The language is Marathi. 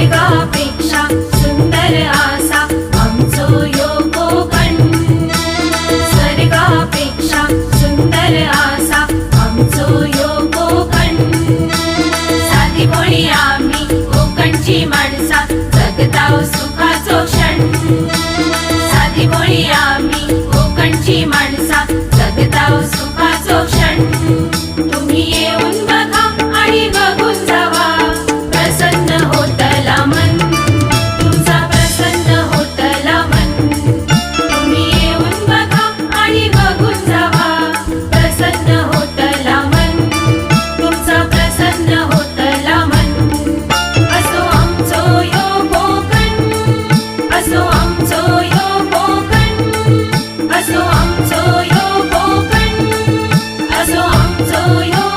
स्वर्गापेक्षा सुंदर आसा आमचो यो कोकण स्वर्गापेक्षा सुंदर आसा आमचो यो कोकण साधी कोणी आम्ही कोकणची माणसा जगताव सुखाचो क्षण साधी कोणी आम्ही कोकणची माणसा जगताव सुखाचो क्षण Azo Amto Yo Bopen am Amto Yo